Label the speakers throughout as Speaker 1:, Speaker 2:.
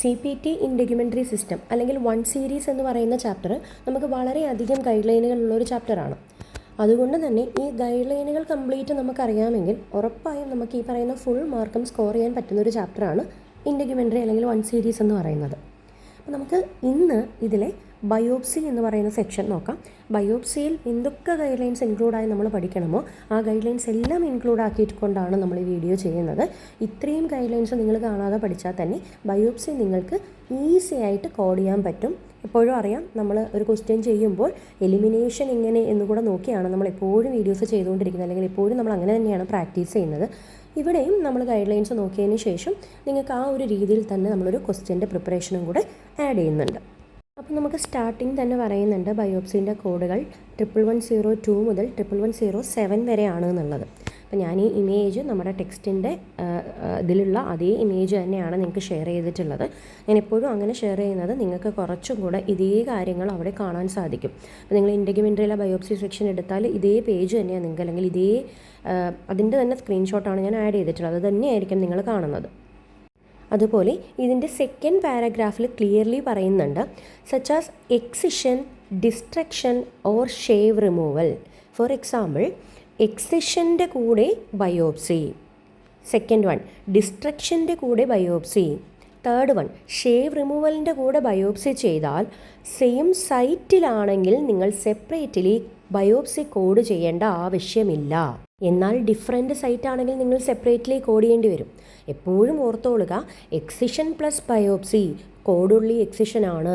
Speaker 1: C P T in documentary system അല്ലെങ്കിൽ one series എന്ന് പറയുന്ന ചാപ്റ്റർ നമുക്ക് വളരെയധികം ഗൈഡ് ലൈനുകളുള്ള ഒരു ചാപ്റ്ററാണ്. അതുകൊണ്ട് തന്നെ ഈ ഗൈഡ് ലൈനുകൾ കംപ്ലീറ്റ് നമുക്കറിയാമെങ്കിൽ ഉറപ്പായും നമുക്ക് ഈ പറയുന്ന ഫുൾ മാർക്കും സ്കോർ ചെയ്യാൻ പറ്റുന്ന ഒരു ചാപ്റ്ററാണ് ഇൻ ഡെക്യുമെന്ററി അല്ലെങ്കിൽ വൺ സീരീസ് എന്ന് പറയുന്നത്. അപ്പോൾ നമുക്ക് ഇന്ന് ഇതിലെ ബയോപ്സി എന്ന് പറയുന്ന സെക്ഷൻ നോക്കാം. ബയോപ്സിയിൽ എന്തൊക്കെ ഗൈഡ് ലൈൻസ് ഇൻക്ലൂഡായി നമ്മൾ പഠിക്കണമോ ആ ഗൈഡ് ലൈൻസ് എല്ലാം ഇൻക്ലൂഡ് ആക്കിയിട്ട് കൊണ്ടാണ് നമ്മൾ ഈ വീഡിയോ ചെയ്യുന്നത്. ഇത്രയും ഗൈഡ് ലൈൻസ് നിങ്ങൾ കാണാതെ പഠിച്ചാൽ തന്നെ ബയോപ്സി നിങ്ങൾക്ക് ഈസി ആയിട്ട് കോഡ് ചെയ്യാൻ പറ്റും. എപ്പോഴും അറിയാം നമ്മൾ ഒരു ക്വസ്റ്റ്യൻ ചെയ്യുമ്പോൾ എലിമിനേഷൻ എങ്ങനെ എന്ന് കൂടെ നോക്കിയാണ് നമ്മൾ എപ്പോഴും വീഡിയോസ് ചെയ്തുകൊണ്ടിരിക്കുന്നത്. അല്ലെങ്കിൽ എപ്പോഴും നമ്മൾ അങ്ങനെ തന്നെയാണ് പ്രാക്ടീസ് ചെയ്യുന്നത്. ഇവിടെയും നമ്മൾ ഗൈഡ് ലൈൻസ് നോക്കിയതിന് ശേഷം നിങ്ങൾക്ക് ആ ഒരു രീതിയിൽ തന്നെ നമ്മളൊരു ക്വസ്റ്റ്യന്റെ പ്രിപ്പറേഷനും കൂടെ ആഡ് ചെയ്യുന്നുണ്ട്. അപ്പോൾ നമുക്ക് സ്റ്റാർട്ടിങ് തന്നെ പറയുന്നുണ്ട് ബയോപ്സിന്റെ കോഡുകൾ ട്രിപ്പിൾ വൺ സീറോ ടു മുതൽ ട്രിപ്പിൾ വൺ സീറോ സെവൻ വരെയാണ് എന്നുള്ളത്. അപ്പോൾ ഞാൻ ഈ ഇമേജ് നമ്മുടെ ടെക്സ്റ്റിന്റെ ഇതിലുള്ള അതേ ഇമേജ് തന്നെയാണ് നിങ്ങൾക്ക് ഷെയർ ചെയ്തിട്ടുള്ളത്. ഞാൻ എപ്പോഴും അങ്ങനെ ഷെയർ ചെയ്യുന്നത് നിങ്ങൾക്ക് കുറച്ചും കൂടെ ഇതേ കാര്യങ്ങൾ അവിടെ കാണാൻ സാധിക്കും. അപ്പോൾ നിങ്ങൾ ഇൻഡഗ്യുമെന്ററിയിലെ ബയോപ്സി സെക്ഷൻ എടുത്താൽ ഇതേ പേജ് തന്നെയാണ് നിങ്ങൾക്ക് അല്ലെങ്കിൽ ഇതേ അതിന്റെ തന്നെ സ്ക്രീൻഷോട്ടാണ് ഞാൻ ആഡ് ചെയ്തിട്ടുള്ളത്. അത് തന്നെയായിരിക്കും നിങ്ങൾ കാണുന്നത്. അതുപോലെ ഇതിന്റെ സെക്കൻഡ് പാരഗ്രാഫിൽ ക്ലിയർലി പറയുന്നുണ്ട് such as excision destruction or shave removal for example എക്സിഷന്റെ കൂടെ ബയോപ്സി സെക്കൻഡ് വൺ ഡിസ്ട്രക്ഷന്റെ കൂടെ ബയോപ്സി തേർഡ് വൺ ഷേവ് റിമൂവലിന്റെ കൂടെ ബയോപ്സി ചെയ്താൽ സെയിം സൈറ്റിലാണെങ്കിൽ നിങ്ങൾ സെപ്പറേറ്റ്ലി ബയോപ്സി കോഡ് ചെയ്യേണ്ട ആവശ്യമില്ല. എന്നാൽ ഡിഫറെന്റ് സൈറ്റ് ആണെങ്കിൽ നിങ്ങൾ സെപ്പറേറ്റ്ലി കോഡ് ചെയ്യേണ്ടി വരും. എപ്പോഴും ഓർത്തോളുക എക്സിഷൻ പ്ലസ് ബയോപ്സി കോടുള്ളി എക്സിഷൻ ആണ്.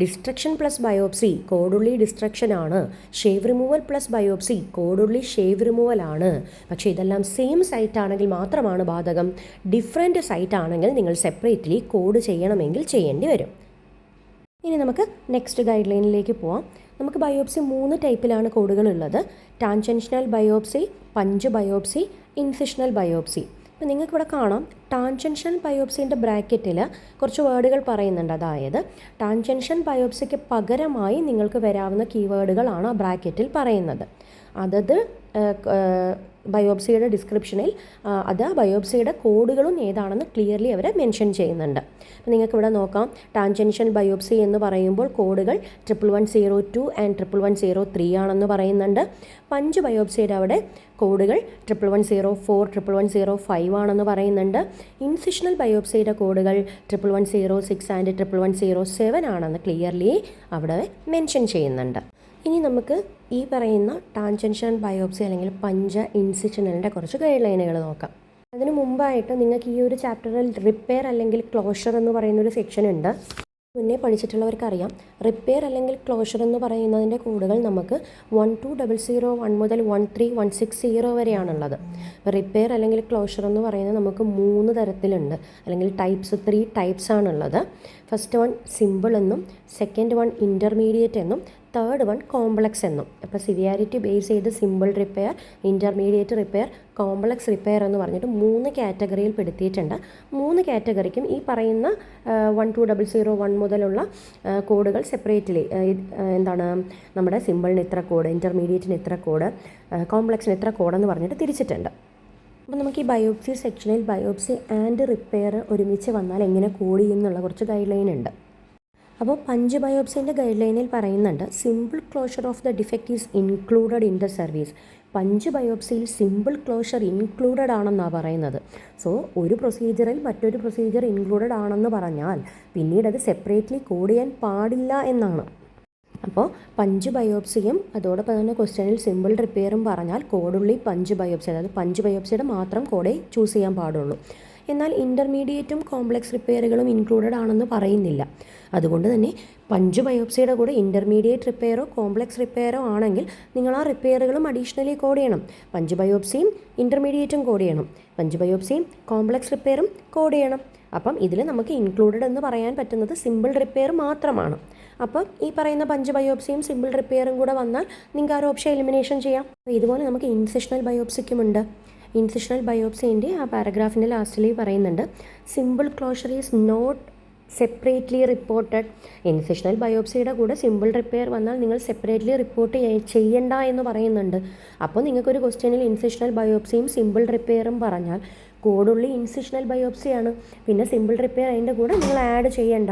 Speaker 1: ഡിസ്ട്രക്ഷൻ പ്ലസ് ബയോപ്സി കോടുള്ളി ഡിസ്ട്രക്ഷൻ ആണ്. ഷേവ് റിമൂവൽ പ്ലസ് ബയോപ്സി കോടുള്ളി ഷേവ് റിമൂവൽ ആണ്. പക്ഷേ ഇതെല്ലാം സെയിം സൈറ്റ് ആണെങ്കിൽ മാത്രമാണ് ബാധകം. ഡിഫറെന്റ് സൈറ്റ് ആണെങ്കിൽ നിങ്ങൾ സെപ്പറേറ്റ്ലി കോഡ് ചെയ്യണമെങ്കിൽ ചെയ്യേണ്ടി വരും. ഇനി നമുക്ക് നെക്സ്റ്റ് ഗൈഡ് ലൈനിലേക്ക് പോവാം. നമുക്ക് ബയോപ്സി മൂന്ന് ടൈപ്പിലാണ് കോഡുകളുള്ളത്. Tangential biopsy punch biopsy incisional biopsy. അപ്പോൾ നിങ്ങൾക്ക് ഇവിടെ കാണാം ടാൻജൻഷൻ ബയോപ്സിന്റെ ബ്രാക്കറ്റിൽ കുറച്ച് വേർഡുകൾ പറയുന്നുണ്ട്. അതായത് ടാൻജൻഷൻ ബയോപ്സിക്ക് പകരമായി നിങ്ങൾക്ക് വരാവുന്ന കീവേഡുകളാണ് ആ ബ്രാക്കറ്റിൽ പറയുന്നത്. അതത് ബയോപ്സിയുടെ ഡിസ്ക്രിപ്ഷനിൽ അത് ബയോപ്സിയുടെ കോഡുകളും ഏതാണെന്ന് ക്ലിയർലി അവർ മെൻഷൻ ചെയ്യുന്നുണ്ട്. അപ്പോൾ നിങ്ങൾക്ക് ഇവിടെ നോക്കാം. ടാൻജൻഷ്യൽ ബയോപ്സി എന്ന് പറയുമ്പോൾ കോഡുകൾ triple one zero two and triple one zero three ആണെന്ന് പറയുന്നുണ്ട്. പഞ്ച് ബയോപ്സിയുടെ അവിടെ കോഡുകൾ triple one zero four triple one zero five ആണെന്ന് പറയുന്നുണ്ട്. ഇൻസിഷണൽ ബയോപ്സിയുടെ കോഡുകൾ triple one zero six and triple one zero seven ആണെന്ന് ക്ലിയർലി അവിടെ മെൻഷൻ ചെയ്യുന്നുണ്ട്. ഇനി നമുക്ക് ഈ പറയുന്ന ടാൻജൻഷൻ ബയോപ്സി അല്ലെങ്കിൽ പഞ്ച ഇൻസിഷനലിന്റെ കുറച്ച് ഗൈഡ് ലൈനുകൾ നോക്കാം. അതിനു മുമ്പായിട്ട് നിങ്ങൾക്ക് ഈ ഒരു ചാപ്റ്ററിൽ റിപ്പയർ അല്ലെങ്കിൽ ക്ലോഷർ എന്ന് പറയുന്ന ഒരു സെക്ഷൻ ഉണ്ട്. മുന്നേ പഠിച്ചിട്ടുള്ളവർക്കറിയാം. റിപ്പയർ അല്ലെങ്കിൽ ക്ലോഷർ എന്ന് പറയുന്നതിന്റെ കോഡുകൾ നമുക്ക് one two double zero one മുതൽ one three one six zero വരെയാണുള്ളത്. Repair അല്ലെങ്കിൽ ക്ലോഷർ എന്ന് പറയുന്നത് നമുക്ക് മൂന്ന് തരത്തിലുണ്ട്. അല്ലെങ്കിൽ ടൈപ്സ് ത്രീ ടൈപ്സ് ആണുള്ളത്. ഫസ്റ്റ് വൺ സിമ്പിൾ എന്നും സെക്കൻഡ് വൺ ഇന്റർമീഡിയറ്റ് എന്നും തേർഡ് വൺ കോംപ്ലക്സ് എന്നും. അപ്പോൾ സിവിയാരിറ്റി ബേസ് ചെയ്ത് simple repair intermediate repair complex repair എന്ന് പറഞ്ഞിട്ട് മൂന്ന് കാറ്റഗറിയിൽ പെടുത്തിയിട്ടുണ്ട്. മൂന്ന് കാറ്റഗറിക്കും ഈ പറയുന്ന one two double zero one മുതലുള്ള കോഡുകൾ സെപ്പറേറ്റ്ലി എന്താണ് നമ്മുടെ സിമ്പിളിന് ഇത്ര കോഡ് ഇന്റർമീഡിയറ്റിന് ഇത്ര കോഡ് കോംപ്ലക്സിന് ഇത്ര കോഡെന്ന് പറഞ്ഞിട്ട് തിരിച്ചിട്ടുണ്ട്. അപ്പോൾ നമുക്ക് ഈ ബയോപ്സി സെക്ഷനിൽ ബയോപ്സി ആൻഡ് റിപ്പയർ ഒരുമിച്ച് വന്നാൽ എങ്ങനെ കൂടി ചെയ്യുന്നുള്ള കുറച്ച് ഗൈഡ് ലൈൻ ഉണ്ട്. അപ്പോൾ പഞ്ച് ബയോപ്സിന്റെ ഗൈഡ് ലൈനിൽ പറയുന്നുണ്ട് simple closure of the defect is included in the service punch ബയോപ്സിയിൽ simple closure included ആണെന്നാണ് പറയുന്നത്. സോ ഒരു പ്രൊസീജിയറിൽ മറ്റൊരു പ്രൊസീജിയർ ഇൻക്ലൂഡഡ് ആണെന്ന് പറഞ്ഞാൽ പിന്നീട് അത് സെപ്പറേറ്റ്ലി കോഡ് ചെയ്യാൻ പാടില്ല എന്നാണ്. അപ്പോൾ പഞ്ച് ബയോപ്സിയും അതോടൊപ്പം തന്നെ ക്വസ്റ്റ്യനിൽ സിമ്പിൾ റിപ്പയറും പറഞ്ഞാൽ കോഡുള്ളി പഞ്ച് ബയോപ്സി അതായത് പഞ്ച് ബയോപ്സിയുടെ മാത്രം കോഡേ ചൂസ് ചെയ്യാൻ പാടുള്ളൂ. എന്നാൽ ഇന്റർമീഡിയറ്റും കോംപ്ലക്സ് റിപ്പയറുകളും ഇൻക്ലൂഡഡ് ആണെന്ന് പറയുന്നില്ല. അതുകൊണ്ട് തന്നെ പഞ്ച് ബയോപ്സിയുടെ കൂടെ ഇന്റർമീഡിയറ്റ് റിപ്പയറോ കോംപ്ലക്സ് റിപ്പയറോ ആണെങ്കിൽ നിങ്ങൾ ആ റിപ്പയറുകളും അഡീഷണലി കോഡ് ചെയ്യണം. പഞ്ച് ബയോപ്സിയും ഇന്റർമീഡിയറ്റും കോഡ് ചെയ്യണം. പഞ്ച് ബയോപ്സിയും കോംപ്ലക്സ് റിപ്പയറും കോഡ് ചെയ്യണം. അപ്പം ഇതിൽ നമുക്ക് ഇൻക്ലൂഡഡ് എന്ന് പറയാൻ പറ്റുന്നത് സിമ്പിൾ റിപ്പയർ മാത്രമാണ്. അപ്പം ഈ പറയുന്ന പഞ്ച് ബയോപ്സിയും സിമ്പിൾ റിപ്പയറും കൂടെ വന്നാൽ നിങ്ങൾക്ക് ആ ഒരു ഓപ്ഷൻ എലിമിനേഷൻ ചെയ്യാം. ഇതുപോലെ നമുക്ക് ഇൻസെഷണൽ ബയോപ്സിക്കുമുണ്ട് ഇൻസിഷണൽ ബയോപ്സിന്റെ ആ പാരഗ്രാഫിന്റെ ലാസ്റ്റിൽ പറയുന്നുണ്ട്. Simple closure is not separately reported incisional ബയോപ്സിയുടെ കൂടെ സിമ്പിൾ റിപ്പയർ വന്നാൽ നിങ്ങൾ സെപ്പറേറ്റ്ലി റിപ്പോർട്ട് ചെയ്യേണ്ട എന്ന് പറയുന്നുണ്ട്. അപ്പോൾ നിങ്ങൾക്കൊരു ക്വസ്റ്റ്യനിൽ ഇൻസിഷണൽ ബയോപ്സിയും സിമ്പിൾ റിപ്പയറും പറഞ്ഞാൽ കൂടുള്ളി ഇൻസിഷണൽ ബയോപ്സിയാണ്. പിന്നെ സിമ്പിൾ റിപ്പയർ അതിന്റെ കൂടെ നിങ്ങൾ ആഡ് ചെയ്യേണ്ട.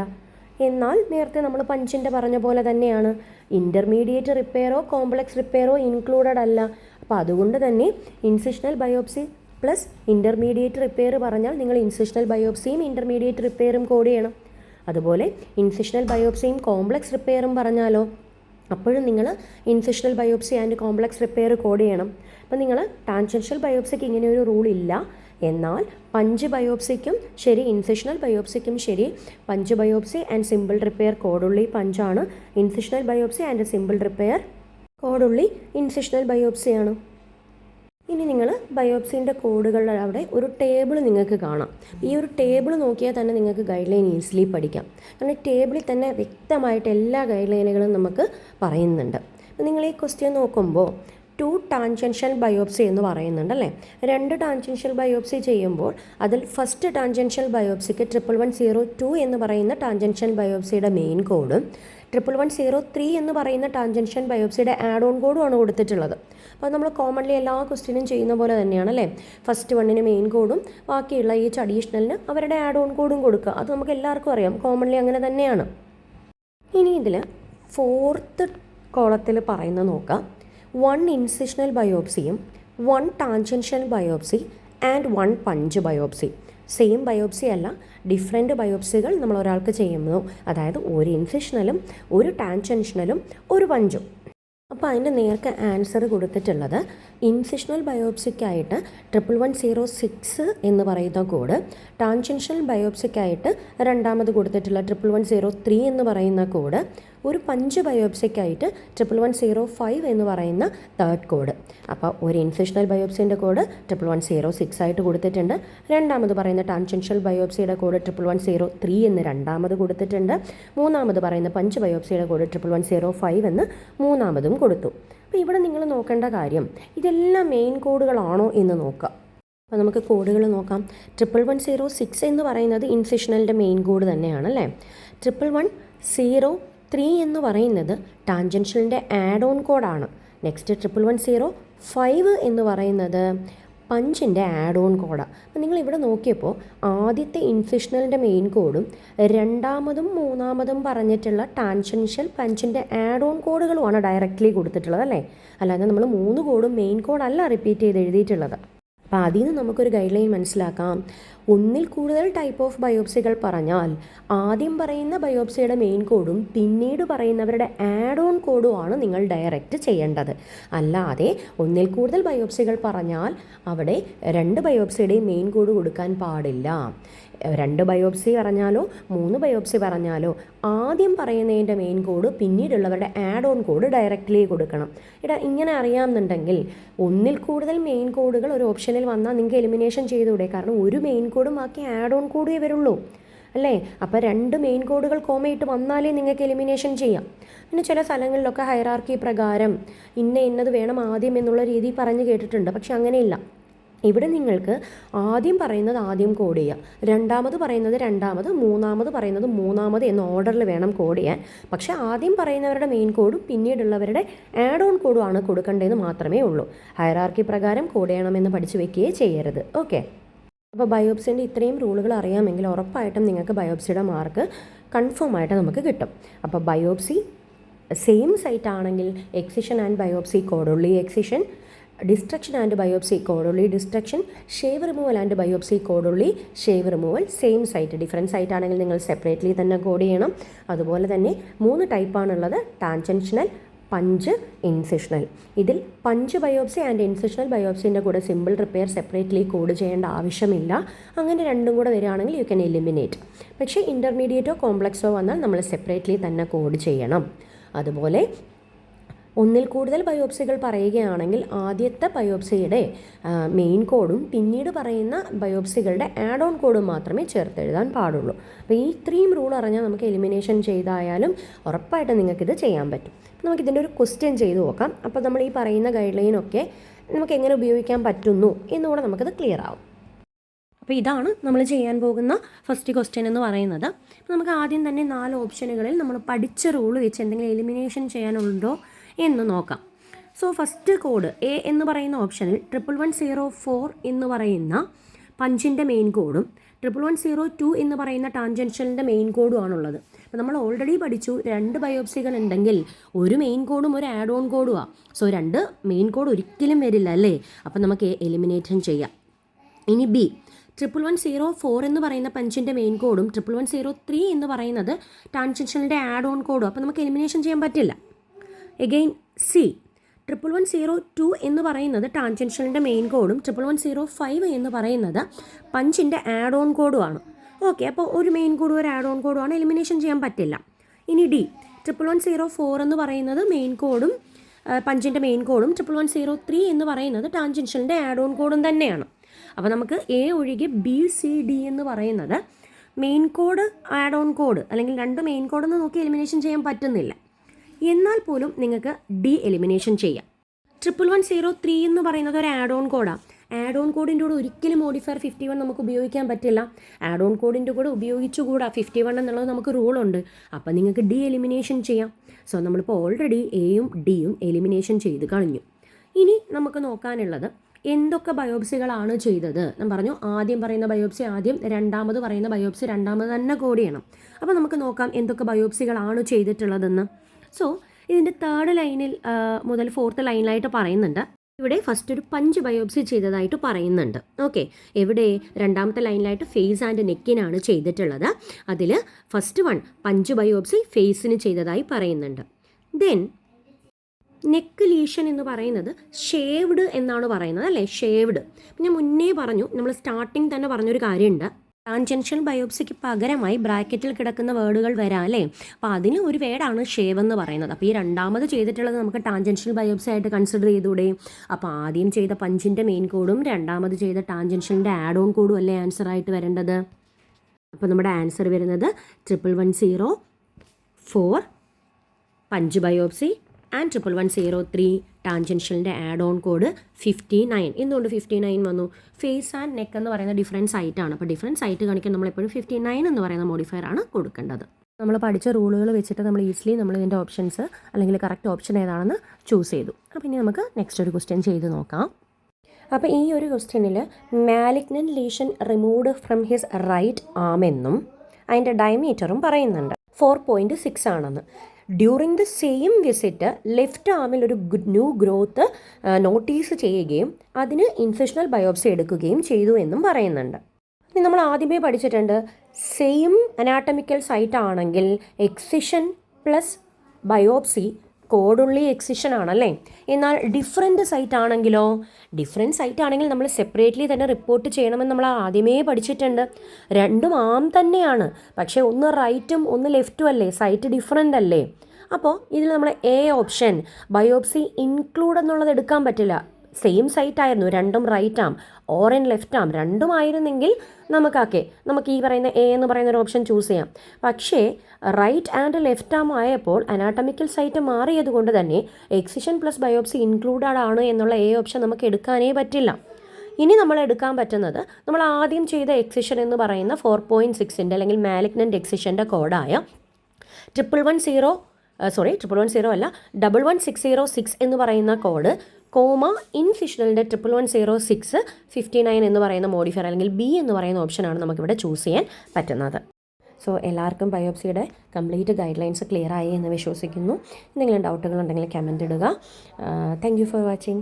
Speaker 1: എന്നാൽ നേരത്തെ നമ്മൾ പഞ്ചിന്റെ പറഞ്ഞ പോലെ തന്നെയാണ്. ഇന്റർമീഡിയറ്റ് റിപ്പയറോ കോംപ്ലക്സ് റിപ്പയറോ ഇൻക്ലൂഡഡ് അല്ല. അപ്പോൾ അതുകൊണ്ട് തന്നെ incisional biopsy plus intermediate repair പറഞ്ഞാൽ നിങ്ങൾ ഇൻസിഷണൽ ബയോപ്സിയും ഇന്റർമീഡിയറ്റ് റിപ്പയറും കോഡ് ചെയ്യണം. അതുപോലെ ഇൻസിഷണൽ ബയോപ്സിയും കോംപ്ലക്സ് റിപ്പയറും പറഞ്ഞാലോ അപ്പോഴും നിങ്ങൾ incisional biopsy and complex repair code ചെയ്യണം. അപ്പം നിങ്ങൾ ട്രാൻസെൻഷൽ ബയോപ്സിക്ക് ഇങ്ങനെ ഒരു റൂൾ ഇല്ല. എന്നാൽ പഞ്ച് ബയോപ്സിക്കും ശരി ഇൻസിഷണൽ ബയോപ്സിക്കും ശരി punch biopsy and simple repair കോഡുള്ള ഈ പഞ്ചാണ് incisional biopsy and simple repair കോഡുള്ളി incisional ബയോപ്സിയാണ് ഇനി നിങ്ങൾ ബയോപ്സിന്റെ കോഡുകളുടെ അവിടെ ഒരു ടേബിൾ നിങ്ങൾക്ക് കാണാം. ഈ ഒരു ടേബിൾ നോക്കിയാൽ തന്നെ നിങ്ങൾക്ക് ഗൈഡ് ലൈൻ ഈസിലി പഠിക്കാം. കാരണം ടേബിളിൽ തന്നെ വ്യക്തമായിട്ട് എല്ലാ ഗൈഡ് ലൈനുകളും നമുക്ക് പറയുന്നുണ്ട്. നിങ്ങൾ ഈ ക്വസ്റ്റ്യൻ നോക്കുമ്പോൾ ടു ടാൻജൻഷ്യൽ ബയോപ്സി എന്ന് പറയുന്നുണ്ട് അല്ലേ? രണ്ട് ടാൻജൻഷ്യൽ ബയോപ്സി ചെയ്യുമ്പോൾ അതിൽ ഫസ്റ്റ് ടാൻജൻഷ്യൽ ബയോപ്സിക്ക് ട്രിപ്പിൾ വൺ സീറോ ടു എന്ന് പറയുന്ന ടാൻജൻഷ്യൽ ബയോപ്സിയുടെ മെയിൻ കോഡും ട്രിപ്പിൾ വൺ സീറോ ത്രീ എന്ന് പറയുന്ന ടാൻജൻഷൻ ബയോപ്സിയുടെ ആഡ് ഓൺ കോഡുമാണ് കൊടുത്തിട്ടുള്ളത്. അപ്പോൾ നമ്മൾ കോമൺലി എല്ലാ ക്വസ്റ്റ്യനും ചെയ്യുന്ന പോലെ തന്നെയാണ് അല്ലേ? ഫസ്റ്റ് വണ്ണിന് മെയിൻ കോഡും ബാക്കിയുള്ള ഈ അഡീഷണലിന് അവരുടെ ആഡ് ഓൺ കോഡും കൊടുക്കുക. അത് നമുക്ക് എല്ലാവർക്കും അറിയാം. കോമൺലി അങ്ങനെ തന്നെയാണ്. ഇനി ഇതിൽ ഫോർത്ത് കോളത്തിൽ പറയുന്നത് നോക്കാം. One incisional ബയോപ്സിയും one tangential biopsy and one punch biopsy same biopsy അല്ല ഡിഫറെന്റ് ബയോപ്സികൾ നമ്മൾ ഒരാൾക്ക് ചെയ്യുന്നു. അതായത് ഒരു ഇൻസിഷണലും ഒരു ടാൻജൻഷണലും ഒരു പഞ്ചും. അപ്പോൾ അതിന്റെ നേർക്ക് ആൻസർ കൊടുത്തിട്ടുള്ളത് ഇൻസിഷണൽ ബയോപ്സിക്കായിട്ട് ട്രിപ്പിൾ വൺ സീറോ സിക്സ് എന്ന് പറയുന്ന കോഡ് ടാൻജൻഷ്യൽ ബയോപ്സിക്കായിട്ട് രണ്ടാമത് കൊടുത്തിട്ടുള്ള ട്രിപ്പിൾ വൺ സീറോ ത്രീ എന്ന് പറയുന്ന കോഡ് ഒരു പഞ്ച് ബയോപ്സിക്കായിട്ട് ട്രിപ്പിൾ വൺ സീറോ ഫൈവ് എന്ന് പറയുന്ന തേർഡ് കോഡ് അപ്പോൾ ഒരു incisional ബയോപ്സിന്റെ code triple one zero six ആയിട്ട് കൊടുത്തിട്ടുണ്ട്. രണ്ടാമത് പറയുന്ന tangential ബയോപ്സിയുടെ code triple one zero three എന്ന് രണ്ടാമത് കൊടുത്തിട്ടുണ്ട്. മൂന്നാമത് പറയുന്ന punch ബയോപ്സിയുടെ code triple one zero five എന്ന് മൂന്നാമതും കൊടുത്തു. അപ്പോൾ ഇവിടെ നിങ്ങൾ നോക്കേണ്ട കാര്യം ഇതെല്ലാം മെയിൻ കോഡുകളാണോ എന്ന് നോക്കുക. അപ്പോൾ നമുക്ക് കോഡുകൾ നോക്കാം. ട്രിപ്പിൾ വൺ സീറോ സിക്സ് എന്ന് പറയുന്നത് ഇൻസിഷണലിന്റെ മെയിൻ കോഡ് തന്നെയാണ് അല്ലേ ട്രിപ്പിൾ വൺ സീറോ ത്രീ എന്ന് പറയുന്നത് ടാൻജൻഷ്യലിന്റെ ആഡ് ഓൺ കോഡാണ് next triple one zero five എന്ന് പറയുന്നത് പഞ്ചിന്റെ ആഡ് ഓൺ കോഡാണ് അപ്പം നിങ്ങൾ ഇവിടെ നോക്കിയപ്പോൾ ആദ്യത്തെ ഇൻഫിഷണലിന്റെ മെയിൻ കോഡും രണ്ടാമതും മൂന്നാമതും പറഞ്ഞിട്ടുള്ള ടാൻഷൻഷ്യൽ പഞ്ചിന്റെ ആഡ് ഓൺ കോഡുകളുമാണ് ഡയറക്റ്റ്ലി കൊടുത്തിട്ടുള്ളത് അല്ലേ? അല്ലാതെ നമ്മൾ മൂന്ന് കോഡും മെയിൻ കോഡല്ല റിപ്പീറ്റ് ചെയ്ത് എഴുതിയിട്ടുള്ളത്. അപ്പോൾ അതിൽ നിന്ന് നമുക്കൊരു ഗൈഡ് ലൈൻ മനസ്സിലാക്കാം. ഒന്നിൽ കൂടുതൽ ടൈപ്പ് ഓഫ് ബയോപ്സികൾ പറഞ്ഞാൽ ആദ്യം പറയുന്ന ബയോപ്സിയുടെ മെയിൻ കോഡും പിന്നീട് പറയുന്നവരുടെ ആഡ് ഓൺ കോഡുമാണ് നിങ്ങൾ ഡയറക്റ്റ് ചെയ്യേണ്ടത്. അല്ലാതെ ഒന്നിൽ കൂടുതൽ ബയോപ്സികൾ പറഞ്ഞാൽ അവിടെ രണ്ട് ബയോപ്സിയുടെയും മെയിൻ കോഡ് കൊടുക്കാൻ പാടില്ല. രണ്ട് ബയോപ്സി പറഞ്ഞാലോ മൂന്ന് ബയോപ്സി പറഞ്ഞാലോ ആദ്യം പറയുന്നതിന്റെ മെയിൻ കോഡ് പിന്നീടുള്ളവരുടെ ആഡ് ഓൺ കോഡ് ഡയറക്റ്റ്ലി കൊടുക്കണം. ഇടാ ഇങ്ങനെ അറിയാമെന്നുണ്ടെങ്കിൽ ഒന്നിൽ കൂടുതൽ മെയിൻ കോഡുകൾ ഒരു ഓപ്ഷനിൽ വന്നാൽ നിങ്ങൾക്ക് എലിമിനേഷൻ ചെയ്തുകൂടെ? കാരണം ഒരു മെയിൻ കോഡും ബാക്കി ആഡ് ഓൺ കോഡേ വരുള്ളൂ. അല്ലേ? അപ്പോൾ രണ്ട് മെയിൻ കോഡുകൾ കോമയിട്ട് വന്നാലേ നിങ്ങൾക്ക് എലിമിനേഷൻ ചെയ്യാം. പിന്നെ ചില സ്ഥലങ്ങളിലൊക്കെ ഹൈറാർക്കി പ്രകാരം ഇന്ന ഇന്നത് വേണം ആദ്യം എന്നുള്ള രീതി പറഞ്ഞു കേട്ടിട്ടുണ്ട്. പക്ഷെ അങ്ങനെയില്ല. ഇവിടെ നിങ്ങൾക്ക് ആദ്യം പറയുന്നത് ആദ്യം കോഡ് ചെയ്യുക രണ്ടാമത് പറയുന്നത് രണ്ടാമത് മൂന്നാമത് പറയുന്നത് മൂന്നാമത് എന്ന ഓർഡറിൽ വേണം കോഡ് ചെയ്യാൻ. പക്ഷേ ആദ്യം പറയുന്നവരുടെ മെയിൻ കോഡും പിന്നീടുള്ളവരുടെ ആഡ് ഓൺ കോഡും ആണ് കൊടുക്കേണ്ടതെന്ന് മാത്രമേ ഉള്ളൂ. ഹയറാർക്കി പ്രകാരം കോഡ് ചെയ്യണമെന്ന് പഠിച്ചു വെക്കുകയേ ചെയ്യരുത്. ഓക്കെ അപ്പോൾ ബയോപ്സിന്റെ ഇത്രയും റൂളുകൾ അറിയാമെങ്കിൽ ഉറപ്പായിട്ടും നിങ്ങൾക്ക് ബയോപ്സിയുടെ മാർക്ക് കൺഫേം ആയിട്ട് നമുക്ക് കിട്ടും. അപ്പോൾ ബയോപ്സി സെയിം സൈറ്റ് ആണെങ്കിൽ എക്സിഷൻ ആൻഡ് ബയോപ്സി കോഡുള്ളി excision destruction and biopsy കോഡുള്ളി destruction shave removal and biopsy കോഡുള്ളി shave removal same site different site ആണെങ്കിൽ നിങ്ങൾ സെപ്പറേറ്റ്ലി തന്നെ കോഡ് ചെയ്യണം. അതുപോലെ തന്നെ മൂന്ന് ടൈപ്പാണുള്ളത് ടാൻജൻഷണൽ പഞ്ച് ഇൻസിഷണൽ. ഇതിൽ പഞ്ച് ബയോപ്സി ആൻഡ് ഇൻസിഷണൽ ബയോപ്സിന്റെ കൂടെ സിമ്പിൾ റിപ്പയർ സെപ്പറേറ്റ്ലി കോഡ് ചെയ്യേണ്ട ആവശ്യമില്ല. അങ്ങനെ രണ്ടും കൂടെ വരികയാണെങ്കിൽ യു ക്യാൻ എലിമിനേറ്റ് പക്ഷേ ഇന്റർമീഡിയറ്റോ കോംപ്ലക്സോ വന്നാൽ നമ്മൾ സെപ്പറേറ്റ്ലി തന്നെ കോഡ് ചെയ്യണം. അതുപോലെ ഒന്നിൽ കൂടുതൽ ബയോപ്സികൾ പറയുകയാണെങ്കിൽ ആദ്യത്തെ ബയോപ്സിയുടെ മെയിൻ കോഡും പിന്നീട് പറയുന്ന ബയോപ്സികളുടെ ആഡ് ഓൺ കോഡും മാത്രമേ ചേർത്തെഴുതാൻ പാടുള്ളൂ. അപ്പോൾ ഈ ഇത്രയും റൂൾ അറിഞ്ഞാൽ നമുക്ക് എലിമിനേഷൻ ചെയ്തായാലും ഉറപ്പായിട്ട് നിങ്ങൾക്കിത് ചെയ്യാൻ പറ്റും. അപ്പോൾ നമുക്കിതിന്റെ ഒരു ക്വസ്റ്റ്യൻ ചെയ്ത് നോക്കാം. അപ്പോൾ നമ്മൾ ഈ പറയുന്ന ഗൈഡ് ലൈനൊക്കെ നമുക്ക് എങ്ങനെ ഉപയോഗിക്കാൻ പറ്റുന്നു എന്നുകൂടെ നമുക്കത് ക്ലിയർ ആവും. അപ്പോൾ ഇതാണ് നമ്മൾ ചെയ്യാൻ പോകുന്ന ഫസ്റ്റ് ക്വസ്റ്റ്യൻ എന്ന് പറയുന്നത്. നമുക്ക് ആദ്യം തന്നെ നാല് ഓപ്ഷനുകളിൽ നമ്മൾ പഠിച്ച റൂൾ വെച്ച് എന്തെങ്കിലും എലിമിനേഷൻ ചെയ്യാനുണ്ടോ? എന്ന് നോക്കാം. സോ ഫസ്റ്റ് കോഡ് എ എന്ന് പറയുന്ന ഓപ്ഷനിൽ ട്രിപ്പിൾ വൺ സീറോ ഫോർ എന്ന് പറയുന്ന പഞ്ചിന്റെ മെയിൻ കോഡും ട്രിപ്പിൾ വൺ സീറോ ടു എന്ന് പറയുന്ന ട്രാൻജൻഷനിന്റെ മെയിൻ കോഡും ആണുള്ളത്. അപ്പോൾ നമ്മൾ ഓൾറെഡി പഠിച്ചു രണ്ട് ബയോപ്സികൾ ഉണ്ടെങ്കിൽ ഒരു മെയിൻ കോഡും ഒരു ആഡ് ഓൺ കോഡുമാണ് സോ രണ്ട് മെയിൻ കോഡ് ഒരിക്കലും വരില്ല അല്ലേ? അപ്പോൾ നമുക്ക് എലിമിനേഷൻ ചെയ്യാം. ഇനി B triple one zero four എന്ന് പറയുന്ന പഞ്ചിന്റെ മെയിൻ കോഡും ട്രിപ്പിൾ വൺ സീറോ ത്രീ എന്ന് പറയുന്നത് ടാൻജൻഷ്യലിന്റെ ആഡ് ഓൺ കോഡും അപ്പോൾ നമുക്ക് എലിമിനേഷൻ ചെയ്യാൻ പറ്റില്ല. Again C triple one zero two എന്ന് പറയുന്നത് ടാൻജൻഷ്യലിന്റെ മെയിൻ കോഡും ട്രിപ്പിൾ വൺ സീറോ ഫൈവ് എന്ന് പറയുന്നത് പഞ്ചിന്റെ ആഡ് ഓൺ കോഡുമാണ് ഓക്കെ അപ്പോൾ ഒരു മെയിൻ കോഡും ഒരു ആഡ് ഓൺ കോഡും കോഡുമാണ് എലിമിനേഷൻ ചെയ്യാൻ പറ്റില്ല. ഇനി D triple one zero four എന്ന് പറയുന്നത് മെയിൻ കോഡും പഞ്ചിന്റെ മെയിൻ കോഡും ട്രിപ്പിൾ വൺ സീറോ ത്രീ എന്ന് പറയുന്നത് ടാൻജൻഷ്യലിന്റെ ആഡ് ഓൺ കോഡും തന്നെയാണ്. അപ്പോൾ നമുക്ക് എ ഒഴികെ ബി സി ഡി എന്ന് പറയുന്നത് main code add on code അല്ലെങ്കിൽ രണ്ട് മെയിൻ കോഡെന്ന് നോക്കി എലിമിനേഷൻ ചെയ്യാൻ പറ്റുന്നില്ല. എന്നാൽ പോലും നിങ്ങൾക്ക് ഡി എലിമിനേഷൻ ചെയ്യാം. ട്രിപ്പിൾ വൺ സീറോ ത്രീ എന്ന് പറയുന്നത് ഒരു ആഡ് ഓൺ കോഡാണ് ആഡ് ഓൺ കോഡിന്റെ കൂടെ ഒരിക്കലും മോഡിഫയർ ഫിഫ്റ്റി വൺ നമുക്ക് ഉപയോഗിക്കാൻ പറ്റില്ല. ആഡ് ഓൺ കോഡിന്റെ കൂടെ ഉപയോഗിച്ചുകൂടാ ഫിഫ്റ്റി വൺ എന്നുള്ളത് നമുക്ക് റൂളുണ്ട് അപ്പം നിങ്ങൾക്ക് ഡി എലിമിനേഷൻ ചെയ്യാം. സോ നമ്മളിപ്പോൾ ഓൾറെഡി എയും ഡിയും എലിമിനേഷൻ ചെയ്ത് കഴിഞ്ഞു. ഇനി നമുക്ക് നോക്കാനുള്ളത് എന്തൊക്കെ ബയോപ്സികളാണ് ചെയ്തത് ഞാൻ പറഞ്ഞു. ആദ്യം പറയുന്ന ബയോപ്സി ആദ്യം രണ്ടാമത് പറയുന്ന ബയോപ്സി രണ്ടാമത് തന്നെ കോഡ് ചെയ്യണം. അപ്പോൾ നമുക്ക് നോക്കാം എന്തൊക്കെ ബയോപ്സികളാണ് ചെയ്തിട്ടുള്ളതെന്ന്. സോ ഇതിന്റെ തേർഡ് ലൈനിൽ മുതൽ ഫോർത്ത് ലൈനിലായിട്ട് പറയുന്നുണ്ട്. ഇവിടെ ഫസ്റ്റ് ഒരു പഞ്ച് ബയോപ്സി ചെയ്തതായിട്ട് പറയുന്നുണ്ട്. ഓക്കെ എവിടെ? രണ്ടാമത്തെ ലൈനിലായിട്ട് ഫേസ് ആൻഡ് നെക്കിനാണ് ചെയ്തിട്ടുള്ളത്. അതിൽ ഫസ്റ്റ് വൺ പഞ്ച് ബയോപ്സി ഫേസിന് ചെയ്തതായി പറയുന്നുണ്ട്. ദെൻ നെക്ക് ലീഷൻ എന്ന് പറയുന്നത് ഷേവ്ഡ് എന്നാണ് പറയുന്നത് അല്ലേ? ഷേവ്ഡ് ഞാൻ മുന്നേ പറഞ്ഞു നമ്മൾ സ്റ്റാർട്ടിങ് തന്നെ പറഞ്ഞൊരു കാര്യമുണ്ട്. ടാൻജൻഷ്യൽ ബയോപ്സിക്ക് പകരമായി ബ്രാക്കറ്റിൽ കിടക്കുന്ന വേർഡുകൾ വരാം അല്ലേ? അപ്പോൾ അതിന് ഒരു വേർഡാണ് ഷേവ് എന്ന് പറയുന്നത്. അപ്പോൾ ഈ രണ്ടാമത് ചെയ്തിട്ടുള്ളത് നമുക്ക് ടാൻജൻഷ്യൽ ബയോപ്സി ആയിട്ട് കൺസിഡർ ചെയ്തുകൂടെ? അപ്പോൾ ആദ്യം ചെയ്ത പഞ്ചിന്റെ മെയിൻ കോഡും രണ്ടാമത് ചെയ്ത ടാൻജൻഷ്യലിന്റെ ആഡ് ഓൺ കോഡും അല്ലേ ആൻസർ ആയിട്ട് വരേണ്ടത്? അപ്പോൾ നമ്മുടെ ആൻസർ വരുന്നത് triple one zero four punch biopsy and triple one zero three ടാൻജൻഷ്യലിന്റെ add on code fifty nine എന്തുകൊണ്ട് ഫിഫ്റ്റി നയൻ വന്നു. ഫേസ് ആൻഡ് നെക്ക് എന്ന് പറയുന്ന ഡിഫറൻസ് സൈറ്റാണ് അപ്പോൾ ഡിഫറൻസ് സൈറ്റ് കാണിക്കാൻ നമ്മളെപ്പോഴും ഫിഫ്റ്റി നയൻ എന്ന് പറയുന്ന മോഡിഫയർ ആണ് കൊടുക്കേണ്ടത്. നമ്മൾ പഠിച്ച റൂളുകൾ വെച്ചിട്ട് നമ്മൾ ഈസിലി നമ്മൾ ഇതിന്റെ ഓപ്ഷൻസ് അല്ലെങ്കിൽ കറക്റ്റ് ഓപ്ഷൻ ഏതാണെന്ന് ചൂസ് ചെയ്തു. അപ്പോൾ ഇനി നമുക്ക് നെക്സ്റ്റ് ഒരു ക്വസ്റ്റ്യൻ ചെയ്ത് നോക്കാം. അപ്പോൾ ഈ ഒരു ക്വസ്റ്റ്യനിൽ malignant lesion removed from his right arm എന്നും അതിന്റെ ഡയമീറ്ററും പറയുന്നുണ്ട്. ഫോർ പോയിന്റ് സിക്സ് ആണെന്ന്. During the same visit left ആമിൽ ഒരു ന്യൂ ഗ്രോത്ത് നോട്ടീസ് ചെയ്യുകയും അതിന് ഇൻഫെക്ഷണൽ ബയോപ്സി എടുക്കുകയും ചെയ്തു എന്നും പറയുന്നുണ്ട്. ഇനി നമ്മൾ ആദ്യമേ പഠിച്ചിട്ടുണ്ട് സെയിം അനാട്ടമിക്കൽ സൈറ്റ് ആണെങ്കിൽ എക്സിഷൻ പ്ലസ് ബയോപ്സി കോഡുള്ളി എക്സിഷൻ ആണല്ലേ? എന്നാൽ ഡിഫറെന്റ് സൈറ്റ് ആണെങ്കിലോ? ഡിഫറെന്റ് സൈറ്റ് ആണെങ്കിൽ നമ്മൾ സെപ്പറേറ്റ്ലി തന്നെ റിപ്പോർട്ട് ചെയ്യണമെന്ന് നമ്മൾ ആദ്യമേ പഠിച്ചിട്ടുണ്ട്. രണ്ടും ആം തന്നെയാണ്. പക്ഷേ ഒന്ന് റൈറ്റും ഒന്ന് ലെഫ്റ്റും അല്ലേ? സൈറ്റ് ഡിഫറെന്റ് അല്ലേ? അപ്പോൾ ഇതിൽ നമ്മൾ എ ഓപ്ഷൻ ബയോപ്സി ഇൻക്ലൂഡ് എന്നുള്ളത് എടുക്കാൻ പറ്റില്ല. സെയിം സൈറ്റ് ആയിരുന്നു രണ്ടും right arm. Or in left arm. രണ്ടും ആയിരുന്നെങ്കിൽ നമുക്കാക്കെ നമുക്ക് ഈ പറയുന്ന എ എന്ന് പറയുന്ന ഒരു ഓപ്ഷൻ ചൂസ് ചെയ്യാം. പക്ഷേ റൈറ്റ് ആൻഡ് ലെഫ്റ്റ് ആം ആയപ്പോൾ അനാട്ടമിക്കൽ സൈറ്റ് മാറിയത് കൊണ്ട് തന്നെ എക്സിഷൻ പ്ലസ് ബയോപ്സി ഇൻക്ലൂഡഡ് ആണ് എന്നുള്ള എ ഓപ്ഷൻ നമുക്ക് എടുക്കാനേ പറ്റില്ല. ഇനി നമ്മൾ എടുക്കാൻ പറ്റുന്നത് നമ്മൾ ആദ്യം ചെയ്ത എക്സിഷൻ എന്ന് പറയുന്ന ഫോർ പോയിന്റ് സിക്സിന്റെ അല്ലെങ്കിൽ മാലിഗ്നന്റ് എക്സിഷന്റെ കോഡായ triple one zero sorry triple one zero അല്ല double one six zero six എന്ന് പറയുന്ന code comma in ഫിഷണലിന്റെ triple one zero six fifty nine എന്ന് പറയുന്ന മോഡിഫയർ അല്ലെങ്കിൽ ബി എന്ന് പറയുന്ന ഓപ്ഷനാണ് നമുക്കിവിടെ ചൂസ് ചെയ്യാൻ പറ്റുന്നത്. സോ എല്ലാവർക്കും ബയോപ്സിയുടെ കംപ്ലീറ്റ് ഗൈഡ് ലൈൻസ് ക്ലിയർ ആയി എന്ന് വിശ്വസിക്കുന്നു. എന്തെങ്കിലും ഡൗട്ടുകൾ ഉണ്ടെങ്കിൽ കമന്റ് ഇടുക. Thank you for watching.